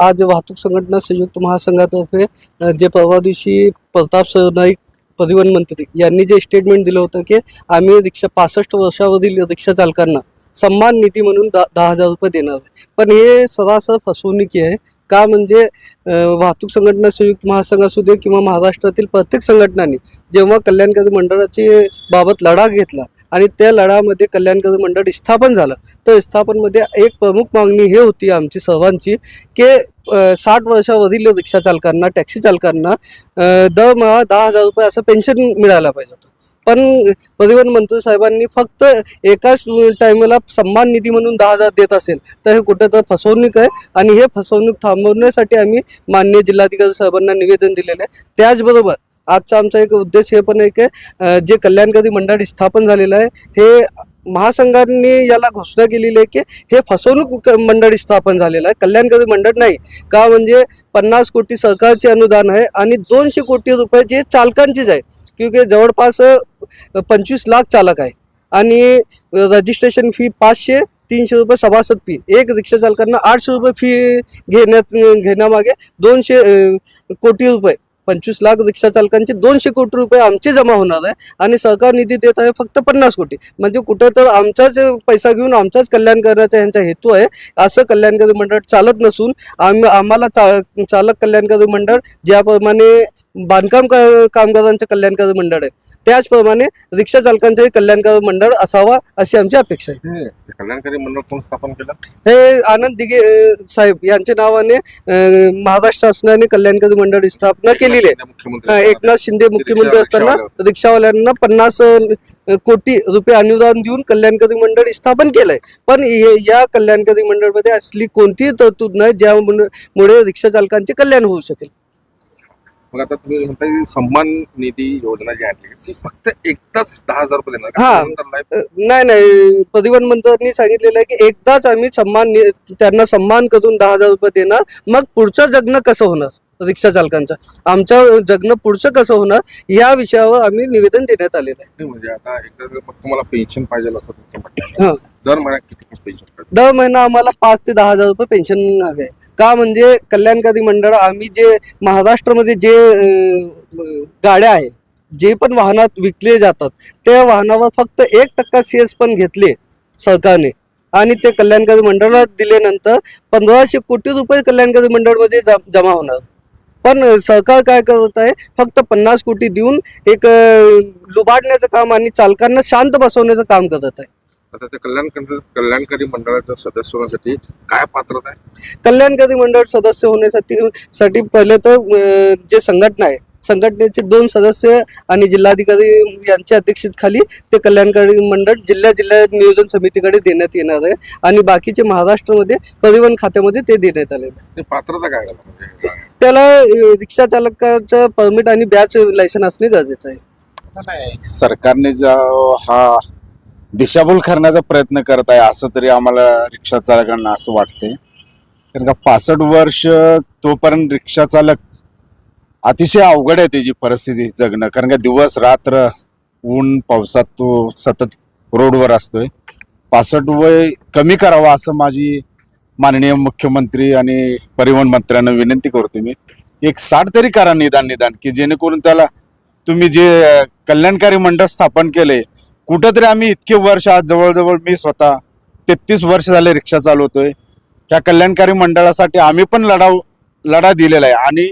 आज वाहतूक संघटना संयुक्त महासंघातर्फे जे परवा दिवशी प्रताप सरनाईक परिवहन मंत्री यांनी जे स्टेटमेंट दिलं होतं की आम्ही रिक्षा पासष्ट वर्षावरील रिक्षा चालकांना सन्मान निधी म्हणून दा दहा हजार रुपये देणार आहे. पण हे सरासर फसवणुकी आहे. का म्हणजे वाहतूक संघटना संयुक्त महासंघ असू दे किंवा महाराष्ट्रातील प्रत्येक संघटनांनी जेव्हा कल्याणकारी मंडळाची बाबत लढा घेतला आणि त्या लढ्यामध्ये कल्याणकारी मंडळ स्थापन झालं. तर स्थापनमध्ये एक प्रमुख मागणी हे होती आमची सर्वांची की साठ वर्षावरील रिक्षा चालकांना टॅक्सी चालकांना दरमहा दहा हजार रुपये असं पेन्शन मिळायला पाहिजे होतं. पण परिवहन मंत्री साहेबांनी फक्त एकाच टायमाला सन्मान निधी म्हणून दहा हजार देत असेल तर हे कुठं तर फसवणूक आहे. आणि हे फसवणूक थांबवण्यासाठी आम्ही माननीय जिल्हाधिकारी साहेबांना निवेदन दिलेलं आहे. त्याचबरोबर आजचा आमचा एक उद्देश हे पण आहे की जे कल्याणकारी मंडळ स्थापन झालेलं आहे हे महासंघाने याला घोषणा केलेली आहे की हे फसवणूक क- मंडळ स्थापन झालेलं आहे. कल्याणकारी मंडळ नाही का म्हणजे पन्नास कोटी सरकारचे अनुदान आहे आणि दोनशे कोटी रुपये जे चालकांचेच आहे. क्योंकि जवळपास पंचवीस लाख चालक आहे आणि रजिस्ट्रेशन फी पाचशे तीनशे रुपये सभासद फी. एक रिक्षा चालकांना आठशे रुपये फी घेण्यात घेण्यामागे दोनशे कोटी रुपये. पंचवीस लाख रिक्षा चालकांचे दोनशे कोटी रुपये आमचे जमा होणार आहे आणि सरकार निधी देत आहे फक्त पन्नास कोटी. म्हणजे कुठं तर आमचाच पैसा घेऊन आमचाच कल्याण करण्याचा यांचा हेतू आहे. असं कल्याणकारी मंडळ चालत नसून आम्ही आम्हाला चा चालक कल्याणकारी मंडळ ज्याप्रमाणे बांधकाम कामगारांचं कल्याणकारी मंडळ आहे. त्याचप्रमाणे रिक्षा चालकांचंही कल्याणकारी मंडळ असावा अशी आमची अपेक्षा आहे. हे कल्याणकारी मंडळ कोण स्थापन केलं? हे आनंद दिघे अ, साहेब यांच्या नावाने अ, महाराष्ट्र शासनाने कल्याणकारी मंडळ स्थापना केलेली आहे. मुख्यमंत्री एकनाथ शिंदे मुख्यमंत्री असताना रिक्षावाले रिक्षावाल्यांना पन्नास अ, कोटी रुपये अनुदान देऊन कल्याणकारी मंडळ स्थापन केलंय. पण हे- या कल्याणकारी मंडळमध्ये असली कोणतीही तरतूद नाही ज्यामुळे मुळे रिक्षा चालकांचे कल्याण होऊ शकेल. मग आता तुम्ही म्हणताय की सन्मान निधी योजना जी आणली ती फक्त एकदाच दहा हजार रुपये देणार हा. अ, नाही नाही. परिवहन मंत्र्यांनी सांगितलेलं आहे की एकदाच आम्ही सन्मान नि- त्यांना सन्मान करून दहा हजार रुपये देणार. मग पुढचं जगणं कसं होणार? रिक्षा चालकांचं. आमचं जगणं पुढचं कसं होणार या विषयावर आम्ही निवेदन देण्यात आलेलं आहे. म्हणजे आता एकदा जर फक्त तुम्हाला पेन्शन पाहिजे असं तुमचं म्हणणं हां. आहे. दर महिन्यात किती पेन्शन पाहिजे? दर महिना आम्हाला पाच ते दहा हजार रुपये पेन्शन हवे आहे. का म्हणजे कल्याणकारी मंडळ आम्ही जे महाराष्ट्रामध्ये जे अं, गाड्या आहेत जे पण वाहनात विकले जातात त्या वाहनावर फक्त एक टक्का सेस पण घेतले सरकारने. आणि ते कल्याणकारी मंडळात दिल्यानंतर पंधराशे कोटी रुपये कल्याणकारी मंडळमध्ये जमा होणार. पण सरकार काय करत आहे फक्त पन्नास कोटी देऊन एक लुबाडण्याचं काम आणि चालकांना शांत बसवण्याचं काम करत आहे. आता त्या कल्याण कल्याणकारी मंडळाच्या सदस्य होण्यासाठी काय पात्रता आहे? कल्याणकारी मंडळ सदस्य होण्यासाठी साठी पहिले तर जे संघटना आहे संघटनेचे दोन सदस्य आणि जिल्हाधिकारी यांच्या अध्यक्षतेखाली ते कल्याणकारी मंडळ जिल्ह्या जिल्हा नियोजन समितीकडे देण्यात येणार आहे. आणि बाकीचे महाराष्ट्रामध्ये परिवहन खात्यामध्ये ते देण्यात आलेलं आहे. ते पात्रता काय त्याला रिक्षा चालकाचं परमिट आणि बॅच लायसन असणे गरजेचं आहे. नाही. सरकारने जो हा दिशाभूल करण्याचा प्रयत्न करत आहे असं तरी आम्हाला रिक्षा चालकांना असं वाटते कारण का पासष्ट वर्ष तोपर्यंत रिक्षा चालक अतिशय अवघड आहे त्याची परिस्थिती जगणं. कारण का दिवस रात्र ऊन पावसात तो सतत रोडवर असतोय. पासष्ट वय कमी करावं असं माझी माननीय मुख्यमंत्री आणि परिवहन मंत्र्यांना विनंती करतो मी. एक साठ तरी करा निदान निदान की जेणेकरून त्याला तुम्ही जे कल्याणकारी मंडळ स्थापन केले कुठंतरी आम्ही इतके वर्ष आज जवळजवळ मी स्वतः तेहतीस वर्ष झाले रिक्षा चालवतोय. त्या कल्याणकारी मंडळासाठी आम्ही पण लढाव लढा दिलेला आहे. आणि